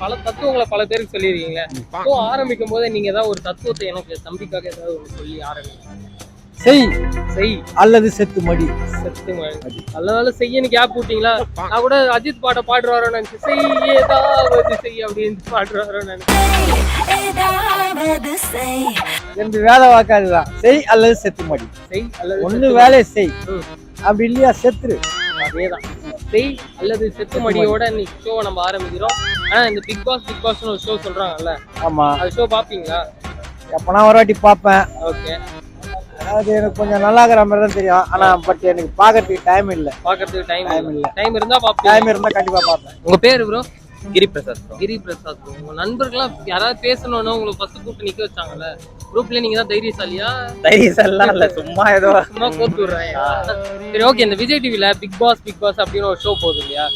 பல தத்துவங்களை பல பேருக்கு சொல்லியிருக்கீங்களே. ஸோ ஆரம்பிக்கும் போதே நீங்க ஏதாவது ஒரு தத்துவத்தை எனக்கு தம்பிக்காக ஏதாவது ஒன்று சொல்லி ஆரம்பிங்க. செய். செய். அல்லது செத்து மடி. செத்து மழை நல்ல செய்யன்னு கேப் விட்டீங்களா? நான் கூட அஜித் பாட்டை பாடுறாரோ நினைச்சு செய் ஏதாவது செய் அப்படின்னு பாடுறாரோ செய். ரெண்டு வேலை வாக்காதுதான் செய் அல்லது செத்து மடி. செய் அல்லது ஒண்ணு செத்து வேலையை செய். அப்படி இல்லையா? செத்துரு. மடி. அதேதான். செய் அல்லது செத்து மடியோட இன்னைக்கு ஷோ நம்ம ஆரம்பிக்கிறோம். ஆனா இந்த பிக் பாஸ் பிக் பாஸ்னு ஒரு ஷோ சொல்றாங்கல்ல ஆமா. அது ஷோ பாப்பீங்களா எப்பனா ஒரு வாட்டி பார்ப்பேன். ஓகே. அது எனக்கு கொஞ்சம் நல்லா இருக்கிற மாதிரி தான் தெரியும். ஆனா பட் எனக்கு பார்க்கறதுக்கு டைம் இல்ல. பாக்குறதுக்கு டைம் டைம் இல்ல. டைம் இருந்தா பாப்பீங்க டைம் இருந்தா கண்டிப்பா பார்ப்பேன். உங்க பேரு ப்ரோ கிரி பிரசாத். கிரி பிரசாத் bro. உங்க நண்பர்கள்லாம் யாராவது பேசணும்னு உங்களுக்கு ஃபர்ஸ்ட் கூப்பிட்டு நிக்க வச்சாங்கல்ல? குரூப்ல நீங்க தான் தைரியசாலியா? தைரியசாலிலாம் இல்ல சும்மா ஏதோ சும்மா கோத்து விடுறாங்க. சரி ஓகே இந்த விஜய் டிவில பிக் பாஸ் பிக் பாஸ் அப்படின்னு ஒரு ஷோ போகுது இல்லையா?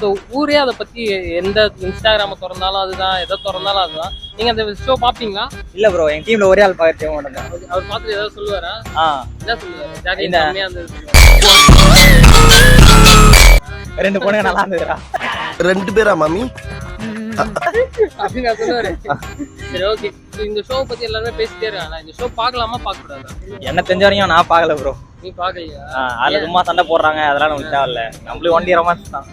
ஸோ ஊரே அதை பத்தி எந்த இன்ஸ்டாகிராம திறந்தாலும் அதுதான் எதை திறந்தாலும் அதுதான். நீங்க அந்த ஷோ பாப்பீங்களா? இல்ல ப்ரோ என் டீம்ல ஒரே ஆள் பார்க்கறதே மட்டும் தான் அவர் பார்த்துட்டு ஏதாவது சொல்லுவாரா? ஆ. என்ன சொல்லுவாரு? ரெண்டு பொண்ணுங்க நல்லா இருந்ததுடா. ரெண்டு பேரா மாமி? அப்படின்னு நான் சொல்லுவாரு சரி ஓகே இந்த ஷோ பத்தி எல்லாருமே பேசிட்டே இருக்காங்க. இந்த ஷோ பார்க்கலாமா பார்க்க கூடாதா என்ன தெரிஞ்ச வரையும் நான் பார்க்கல ப்ரோ நீ பார்க்கலையா? அதுல சும்மா சண்டை போடுறாங்க. அதெல்லாம் நமக்கு தேவையில்ல. நம்மளுக்கு ஒன்லி ரொமான்ஸ் தான்.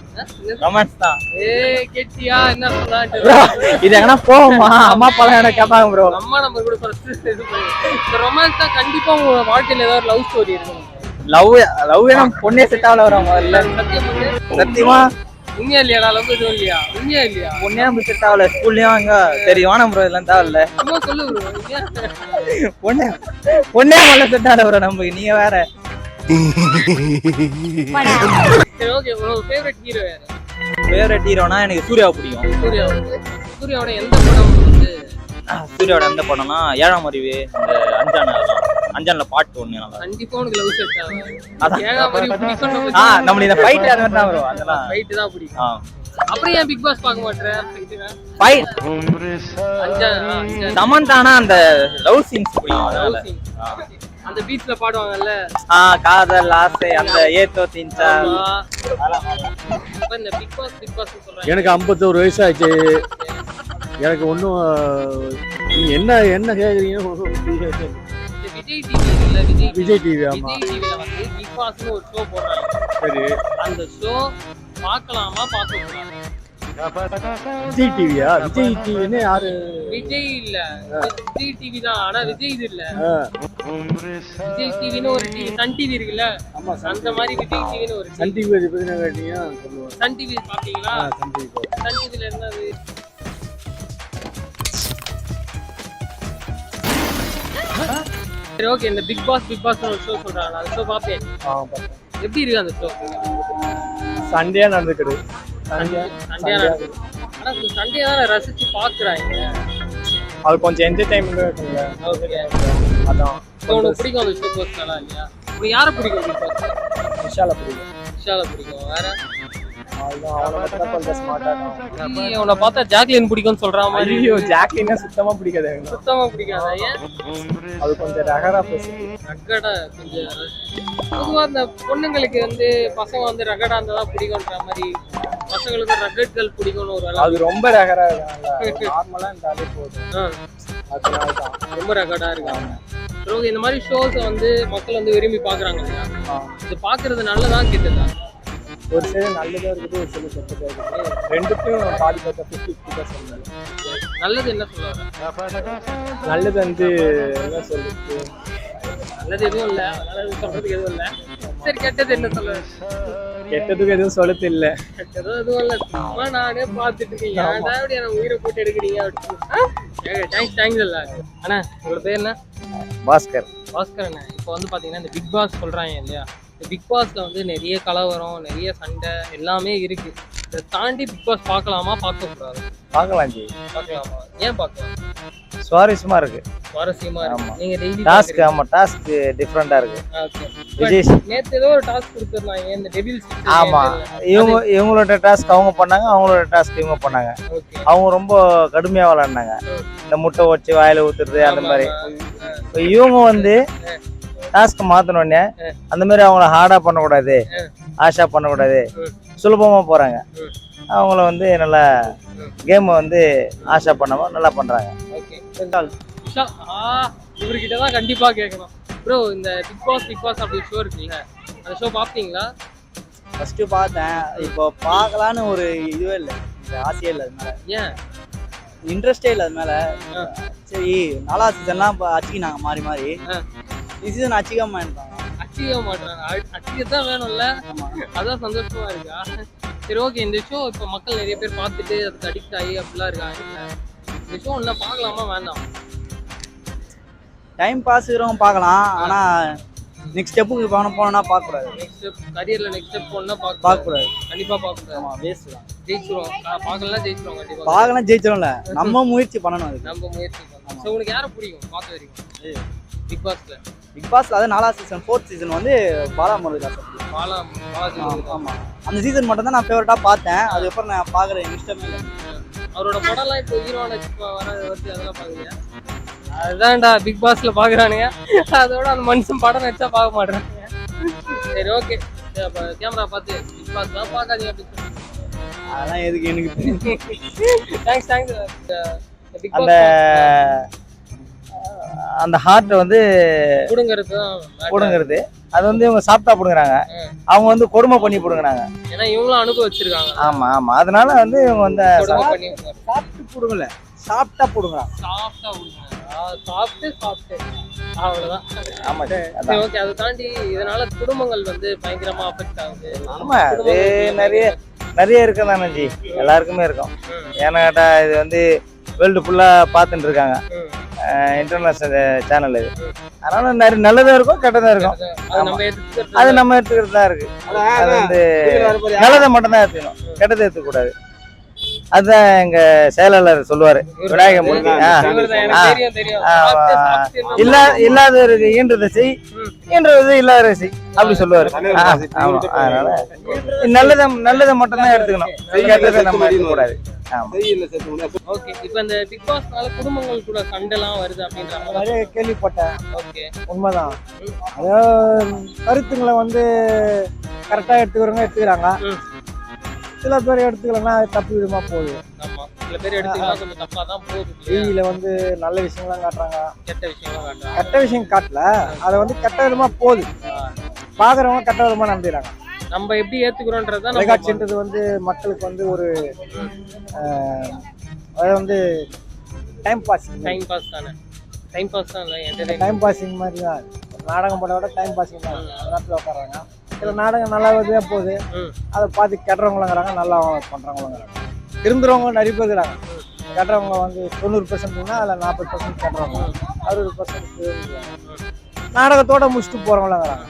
ரொமான்ஸ் தான். ஏய் கெட்டியா? என்ன ப்ரோ சொல்லான்ட்டு இது எங்கன்னா போவோமா? அம்மா அப்பா என்ன கேட்பாங்க ப்ரோ அம்மா நம்பர் கூட ஃபர்ஸ்ட் இது இந்த ரொமான்ஸ் தான் கண்டிப்பா உங்க வாழ்க்கையில ஏதாவது லவ் ஸ்டோரி இருக்கும் லவ் லவ் நம்ம பொண்ணே செட் ஆகல முதல்ல. சத்தியமா? உண்மையா இல்லையா லவ் எதுவும் இல்லையா? உண்மையா இல்லையா? பொண்ணே நமக்கு செட் ஆகல ஸ்கூல்லயும் அங்க சரி வேணாம் ப்ரோ இதெல்லாம் தேவையில்ல. சும்மா சொல்லு. உண்மையா? பொண்ணே பொண்ணே முதல்ல செட் ஆகல ப்ரோ நமக்கு நீங்க வேற. சரி ஓகே உங்களோட ஃபேவரட் ஹீரோ யாரு? ஃபேவரட் ஹீரோனா எனக்கு சூர்யா பிடிக்கும். சூர்யா சூர்யாவோட எந்த படம் வந்து சூர்யாவோட எந்த படம்னா ஏழாம் அறிவு அஞ்சான் அஞ்சான்ல பாட்டு ஒண்ணு நல்லா கண்டிப்பா உனக்கு லவ் செட் ஆகும் ஆ இந்த ஃபைட் அது மாதிரி தான் வரும். அதெல்லாம். ஃபைட் தான் பிடிக்கும். ஆ. அப்புறம் ஏன் பிக் பாஸ் பார்க்க மாட்டேன் ஃபைட் சமந்தானா அந்த லவ் சீன்ஸ் பிடிக்கும் அதனால. அந்த பீச்ல பாடுவாங்கல்ல? ஆ காதல் ஆசை அந்த ஏத்தோ. இப்ப இந்த பிக் பாஸ் பிக் பாஸ் சொல்றாங்க. எனக்கு ஐம்பத்தோரு வயசு ஆச்சு எனக்கு ஒன்றும் என்ன என்ன கேட்குறீங்கன்னு இந்த விஜய் டிவி இல்ல விஜய் விஜய் டிவி ஆமா. விஜய் டிவில வந்து பிக் பாஸ்னு ஒரு ஷோ போடுறாங்க. சரி. அந்த ஷோ பார்க்கலாமா பார்க்க கூடாது விஜய் டிவியா விஜய் டிவின்னு யாரு? விஜய் இல்ல. விஜய் டிவி தான். ஆனா விஜய் இது இல்ல. ஆ, விஜய் டிவின்னு ஒரு டிவி சன் டிவி இருக்குல்ல? ஆமா சன் அந்த மாதிரி விஜய் டிவின்னு ஒரு சன் டிவி பத்தி கேட்டீங்க சொல்லுவேன் சன் டிவி பாப்பீங்களா ஆ, சன் டிவி. சன் டிவில என்னது? சரி ஓகே இந்த பிக் பாஸ் பிக் பாஸ் ஒரு ஷோ சொல்றாங்க அந்த ஷோ பாப்பேன். ஆ. எப்படி இருக்கு அந்த ஷோ சண்டையா நடந்துக்கிடு சண்டே சண்டே நடக்குது ஆனா இந்த சண்டே தான் ரசிச்சு பாக்குறாங்க. அது கொஞ்சம் என்டர்டைன்மெண்ட் இருக்குங்க ஓகே. அதான். உனக்கு பிடிக்கும் அந்த ஷோ போஸ்ட்லாம் இல்லையா? உனக்கு யாரை பிடிக்கும் பிக் பாஸ் விஷால பிடிக்கும். விஷால பிடிக்கும்? வேற? அவனை பார்த்தா ஜாக்லின் பிடிக்கும்னு சொல்ற மாதிரி. ஐயோ ஜாக்லினா சுத்தமா பிடிக்காது. சுத்தமா பிடிக்காதா? ஏன்? அது கொஞ்சம் ரகரா பேசு ரகடா கொஞ்சம் பொதுவா இந்த பொண்ணுங்களுக்கு வந்து பசங்க வந்து ரகடா இருந்தா பிடிக்கும்ன்ற மாதிரி பசங்களுக்கு ரகட்கள் பிடிக்கும்னு ஒரு அது ரொம்ப ரகரா இருக்காங்க நார்மலா இருந்தாலே போதும். ஆ, அதனால தான் ரொம்ப ரகடா இருக்காங்க இந்த மாதிரி ஷோஸ் வந்து மக்கள் வந்து விரும்பி பாக்குறாங்க. இது பாக்குறது நல்லதா கெட்டதா? ஒரு சைடு நல்லதா இருக்குது ஒரு சைடு கெட்டதா இருக்குது. ரெண்டுத்தையும் பாதி பார்த்தா ஃபிஃப்டி ஃபிஃப்டி பர்சன்ட் நல்லது என்ன சொல்லுவாங்க? நல்லது வந்து என்ன சொல்றது? நல்லது எதுவும் இல்ல. நல்லது சொல்றதுக்கு எதுவும் இல்ல. சரி கெட்டது என்ன சொல்லுவேன் கெட்டதுக்கு எதுவும் சொல்றது இல்ல. கெட்டதோ எதுவும் இல்ல. சும்மா நானே பார்த்துட்டு இருக்கேன். ஏன்டா எனக்கு உயிரை போட்டு எடுக்கிறீங்க அப்படின்னு. தேங்க்ஸ் தேங்க்ஸ் இல்ல அண்ணா. உங்களோட பேர் என்ன? பாஸ்கர். பாஸ்கர் அண்ணா. இப்போ வந்து பாத்தீங்கன்னா இந்த பிக் பாஸ் சொல்றாங்க இல்லையா? பிக் பாஸ்ல வந்து நிறைய கலவரம் நிறைய சண்டை எல்லாமே இருக்கு. இதை தாண்டி பிக் பாஸ் பார்க்கலாமா? பார்க்க கூடாது பார்க்கலாம் ஜி. பார்க்கலாமா? ஏன் பார்க்கலாம்? சுவாரஸ்யமா இருக்கு. சுவாரஸ்யமா. இருக்கு. நீங்க டெய்லி டாஸ்க் ஆமா டாஸ்க் டிஃப்ரெண்டா இருக்கு. விஜய் நேத்து ஏதோ ஒரு டாஸ்க் கொடுத்துருந்தாங்க. இந்த டெபிள்ஸ் ஆமா. இவங்க இவங்களோட டாஸ்க் அவங்க பண்ணாங்க அவங்களோட டாஸ்க் இவங்க பண்ணாங்க. அவங்க ரொம்ப கடுமையா விளாண்டாங்க இந்த முட்டை வச்சு வாயில ஊத்துறது அந்த மாதிரி. இவங்க வந்து டாஸ்க் மாத்தனோடனே அந்த மாதிரி அவங்கள ஹார்டா பண்ணக்கூடாது ஆஷா பண்ணக்கூடாது சுலபமா போறாங்க. அவங்கள வந்து நல்லா கேமை வந்து ஆஷா பண்ணாமல் நல்லா பண்ணுறாங்க ஓகே விஷால் ஆ இவர்கிட்ட தான் கண்டிப்பா கேட்கணும். ப்ரோ இந்த பிக் பாஸ் பிக் பாஸ் அப்படி ஷோ இருக்குல்ல அந்த ஷோ பார்த்தீங்களா ஃபர்ஸ்ட் பார்த்தேன். இப்போ பார்க்கலான்னு ஒரு இதுவே இல்லை. இந்த ஆசையே இல்லை அது மேல ஏன் இன்ட்ரெஸ்டே இல்லை அது மேல ஆ. சரி நாலா சீசன்லாம் இப்போ அச்சிக்கினாங்க மாறி மாறி. இருந்தாங்க அச்சிக்க மாட்டாங்க அச்சிக்க தான் வேணும்ல? அதான் சந்தோஷமா இருக்கா? சரி ஓகே இந்த ஷோ இப்போ மக்கள் நிறைய பேர் பார்த்துட்டு அதுக்கு அடிக்ட் ஆகி அப்படிலாம் இருக்காங்க. இந்த ஷோ இன்னும் பார்க்கலாமா? வேண்டாம். டைம் பாஸ் இருக்கிறவங்க பார்க்கலாம். ஆனா நெக்ஸ்ட் ஸ்டெப்புக்கு போன போனோம்னா பார்க்கக்கூடாது. நெக்ஸ்ட் ஸ்டெப் கரியர்ல நெக்ஸ்ட் ஸ்டெப் ஒன்னா பார்க்க பார்க்கக்கூடாது. கண்டிப்பா பார்க்க ஆமா வேஸ்ட் தான். ஜெயிச்சிருவோம். பார்க்கலாம் ஜெயிச்சிருவோம் கண்டிப்பா. பார்க்கலாம் ஜெயிச்சிடும்ல நம்ம முயற்சி பண்ணணும் அதுக்கு. நம்ம முயற்சி பண்ணலாம் ஸோ உனக்கு யாரை பிடிக்கும்? பார்க்க வரைக்கும் பிக் பாஸ்ல பிக் பாஸ்ல அதாவது நாலா சீசன் ஃபோர்த் சீசன் வந்து பாலா பாலாஜி முருகன். ஆமா அந்த சீசன் மட்டும் தான் நான் ஃபேவரட்டா பார்த்தேன். அதுக்கப்புறம் நான் பார்க்குற இஷ்டமே இல்லை. அவரோட படம்லாம் இப்போ வர வருது அதெல்லாம் பாக்குறியா அதுதான்டா பிக் பாஸ்ல பாக்குறானுங்க அதோட அந்த மனுஷன் படம் நடிச்சா பார்க்க மாட்டேறானுங்க. சரி ஓகே கேமரா பார்த்து பிக் பாஸ் தான் பார்க்காதீங்க அப்படின்னு அதெல்லாம் எதுக்கு எனக்கு தேங்க்ஸ் தேங்க்ஸ் அந்த அந்த ஹார்ட் வந்து. பிடுங்கிறது. அது வந்து இவங்க சாப்பிட்டா பிடுங்குறாங்க. அவங்க வந்து கொடுமை பண்ணி பிடுங்குறாங்க. ஏன்னா இவங்களும் அனுபவிச்சிருக்காங்க. ஆமா ஆமா. அதனால வந்து இவங்க வந்து சாப்பிட்டு போடுங்கல. சாப்பிட்டா சாஃப்டா கொடுங்க சாப்பிட்டு சாப்பிட்டு. அவ்வளவுதான். ஆமா சரி. ஓகே அதை தாண்டி இதனால குடும்பங்கள் வந்து பயங்கரமா அஃபெக்ட் ஆகுது. ஆமா அது நிறைய நிறைய இருக்கும் தானே ஜி? எல்லாருக்குமே இருக்கும். ஏன்னா கேட்டா இது வந்து வேர்ல்டு ஃபுல்லா பார்த்துட்டு இருக்காங்க. இன்டர்நேஷனல் சேனல் இது அதனால நிறைய நல்லதும் இருக்கும் கெட்டதும் இருக்கும் அது நம்ம எடுத்துக்கிறது தான் இருக்கு அது வந்து நல்லதை மட்டும் தான் எடுத்துக்கணும் கெட்டதை எடுத்துக்கூடாது அதுதான் எங்க செயலாளர் சொல்லுவாரு. விநாயக மூர்த்தி. இல்லா இல்லாதவருக்கு ஈன்றதை செய் ம். ஈன்றது இல்லாத செய் அப்படி சொல்லுவாரு. ஆமா அதனால நல்லதை நல்லதை மட்டும் தான் எடுத்துக்கணும் கெட்டதை நம்ம எடுக்கக்கூடாது ஆமா. ஓகே இப்போ இந்த பிக் பாஸ்னால குடும்பங்கள் கூட சண்டைலாம் வருது அப்படின்ற மாதிரி நிறைய கேள்விப்பட்டேன். ஓகே. உண்மைதான். அதாவது கருத்துங்களை வந்து கரெக்டாக எடுத்துக்கிறவங்க எடுத்துக்கிறாங்க. சில பேர் எடுத்துக்கலன்னா அது தப்பு விதமாக போகுது. ஆமா. சில பேர் எடுத்துக்கலாம் கொஞ்சம் தப்பா தான் போகுது இல்லையா? டிவியில் வந்து நல்ல விஷயங்கள்லாம் காட்டுறாங்க. கெட்ட காட்டுறாங்க. கெட்ட விஷயம் காட்டல. அதை வந்து கெட்ட விதமாக போகுது. பார்க்குறவங்க கெட்ட விதமாக நம்பிடுறாங்க நம்ம எப்படி ஏத்துக்கிறோன்றத நம்ம தொலைக்காட்சின்றது வந்து மக்களுக்கு வந்து ஒரு அதாவது வந்து டைம் பாசிங் டைம் பாஸ் தானே. டைம் பாஸ் தான் இல்லை டைம் பாசிங் மாதிரி தான் நாடகம் படம் விட டைம் பாசிங் தான். நேரத்தில் உட்காடுறாங்க சில நாடகம் நல்லா வருதே போகுது. அதை பார்த்து கெட்டுறவங்களுங்கிறாங்க நல்லா பண்ணுறவங்களுங்கிறாங்க திருந்துறவங்க நிறைய பேர் இருக்கிறாங்க. கெட்டுறவங்க வந்து தொண்ணூறு பெர்சன்ட்னா அதில் நாற்பது பர்சன்ட் கெட்டுறவங்க அறுபது பர்சன்ட் நாடகத்தோட முடிச்சுட்டு போகிறவங்களுங்கிறாங்க